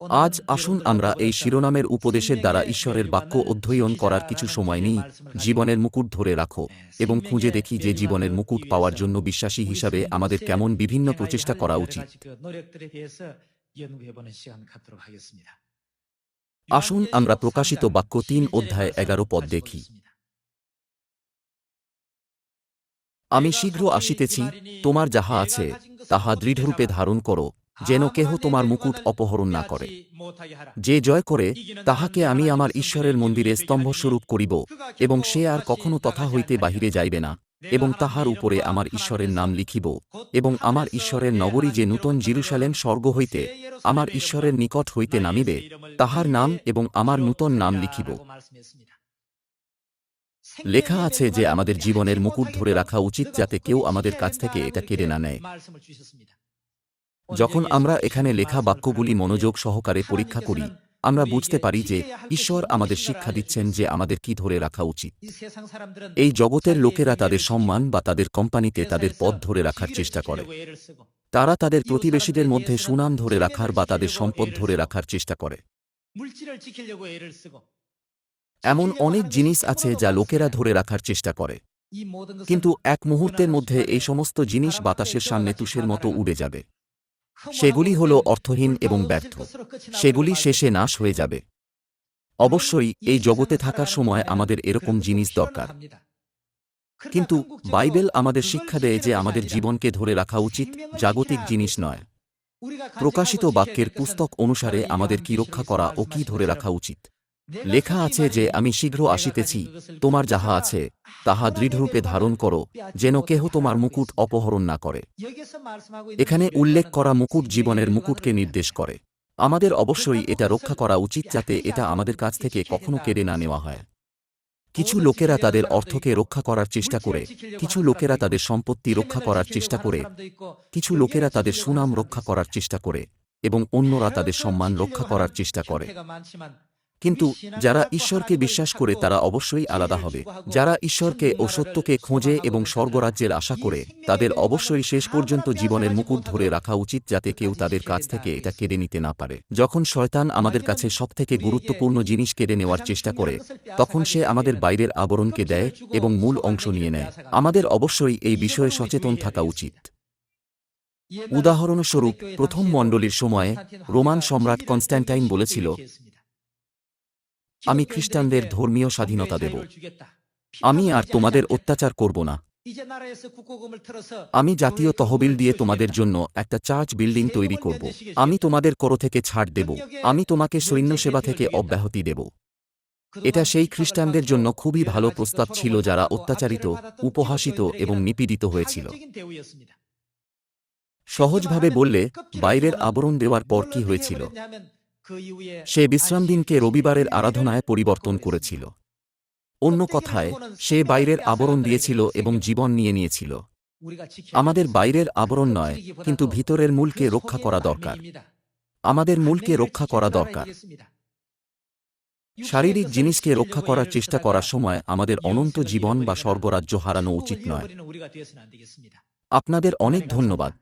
আজ আসুন আমরা এই শিরোনামের উপদেশের দ্বারা ঈশ্বরের বাক্য অধ্যয়ন করার কিছু সময় নিই, জীবনের মুকুট ধরে রাখো এবং খুঁজে দেখি যে জীবনের মুকুট পাওয়ার জন্য বিশ্বাসী হিসাবে আমাদের কেমন বিভিন্ন প্রচেষ্টা করা উচিত। আসুন আমরা প্রকাশিত বাক্য তিন অধ্যায় এগারো পদ দেখি। আমি শীঘ্র আসিতেছি, তোমার যাহা আছে, তাহা দৃঢ়রূপে ধারণ করো। যেন কেহ তোমার মুকুট অপহরণ না করে। যে জয় করে, তাহাকে আমি আমার ঈশ্বরের মন্দিরে স্তম্ভস্বরূপ করিব, এবং সে আর কখনো তথা হইতে বাহিরে যাইবে না, এবং তাহার উপরে আমার ঈশ্বরের নাম লিখিব, এবং আমার ঈশ্বরের নগরী যে নূতন জিরুসালেম স্বর্গ হইতে, আমার ঈশ্বরের নিকট হইতে নামিবে, তাহার নাম এবং আমার নূতন নাম লিখিব। লেখা আছে যে আমাদের জীবনের মুকুট ধরে রাখা উচিত যাতে কেউ আমাদের কাছ থেকে এটা কেড়ে না নেয়। যখন আমরা এখানে লেখা বাক্যগুলি মনোযোগ সহকারে পরীক্ষা করি, আমরা বুঝতে পারি যে ঈশ্বর আমাদের শিক্ষা দিচ্ছেন যে আমাদের কি ধরে রাখা উচিত। এই জগতের লোকেরা তাদের সম্মান বা তাদের কোম্পানিতে তাদের পথ ধরে রাখার চেষ্টা করে। তারা তাদের প্রতিবেশীদের মধ্যে সুনাম ধরে রাখার বা তাদের সম্পদ ধরে রাখার চেষ্টা করে। এমন অনেক জিনিস আছে যা লোকেরা ধরে রাখার চেষ্টা করে। কিন্তু এক মুহূর্তের মধ্যে এই সমস্ত জিনিস বাতাসের সামনে তুষের মতো উড়ে যাবে। সেগুলি হল অর্থহীন এবং ব্যর্থ। সেগুলি শেষে নাশ হয়ে যাবে। অবশ্যই এই জগতে থাকার সময় আমাদের এরকম জিনিস দরকার। কিন্তু বাইবেল আমাদের শিক্ষা দেয় যে আমাদের জীবনকে ধরে রাখা উচিত জাগতিক জিনিস নয়। প্রকাশিত বাক্যের পুস্তক অনুসারে আমাদের কি রক্ষা করা ও কি ধরে রাখা উচিত? লেখা আছে যে আমি শীঘ্র আসিতেছি, তোমার যাহা আছে, তাহা দৃঢ়রূপে ধারণ করো, যেন কেহ তোমার মুকুট অপহরণ না করে। এখানে উল্লেখ করা মুকুট জীবনের মুকুটকে নির্দেশ করে। আমাদের অবশ্যই এটা রক্ষা করা উচিত যাতে এটা আমাদের কাছ থেকে কখনো কেড়ে না নেওয়া হয়। কিছু লোকেরা তাদের অর্থকে রক্ষা করার চেষ্টা করে, কিছু লোকেরা তাদের সম্পত্তি রক্ষা করার চেষ্টা করে, কিছু লোকেরা তাদের সুনাম রক্ষা করার চেষ্টা করে, এবং অন্যরা তাদের সম্মান রক্ষা করার চেষ্টা করে। কিন্তু যারা ঈশ্বরকে বিশ্বাস করে তারা অবশ্যই আলাদা হবে। যারা ঈশ্বরকে ও সত্যকে খোঁজে এবং স্বর্গরাজ্যের আশা করে, তাদের অবশ্যই শেষ পর্যন্ত জীবনের মুকুট ধরে রাখা উচিত যাতে কেউ তাদের কাছ থেকে এটা কেড়ে নিতে না পারে। যখন শয়তান আমাদের কাছে সবথেকে গুরুত্বপূর্ণ জিনিস কেড়ে নেওয়ার চেষ্টা করে, তখন সে আমাদের বাইরের আবরণকে দেয় এবং মূল অংশ নিয়ে নেয়। আমাদের অবশ্যই এই বিষয়ে সচেতন থাকা উচিত। উদাহরণস্বরূপ, প্রথম মণ্ডলীর সময়ে রোমান সম্রাট কনস্ট্যান্টাইন বলেছিল আমি খ্রিস্টানদের ধর্মীয় স্বাধীনতা দেব। আমি আর তোমাদের অত্যাচার করব না। আমি জাতীয় তহবিল দিয়ে তোমাদের জন্য একটা চার্চ বিল্ডিং তৈরি করব। আমি তোমাদের করো থেকে ছাড় দেব। আমি তোমাকে সৈন্য সেবা থেকে অব্যাহতি দেব। এটা সেই খ্রিস্টানদের জন্য খুবই ভালো প্রস্তাব ছিল যারা অত্যাচারিত, উপহাসিত এবং নিপীড়িত হয়েছিল। সহজভাবে বললে, বাইরের আবরণ দেওয়ার পর কি হয়েছিল? সে বিশ্রাম দিনকে রবিবারের আরাধনায় পরিবর্তন করেছিল। অন্য কথায়, সে বাইরের আবরণ দিয়েছিল এবং জীবন নিয়ে নিয়েছিল। আমাদের বাইরের আবরণ নয়, কিন্তু ভিতরের মূলকে রক্ষা করা দরকার। আমাদের মূলকে রক্ষা করা দরকার। শারীরিক জিনিসকে রক্ষা করার চেষ্টা করার সময় আমাদের অনন্ত জীবন বা স্বর্গরাজ্য হারানো উচিত নয়। আপনাদের অনেক ধন্যবাদ।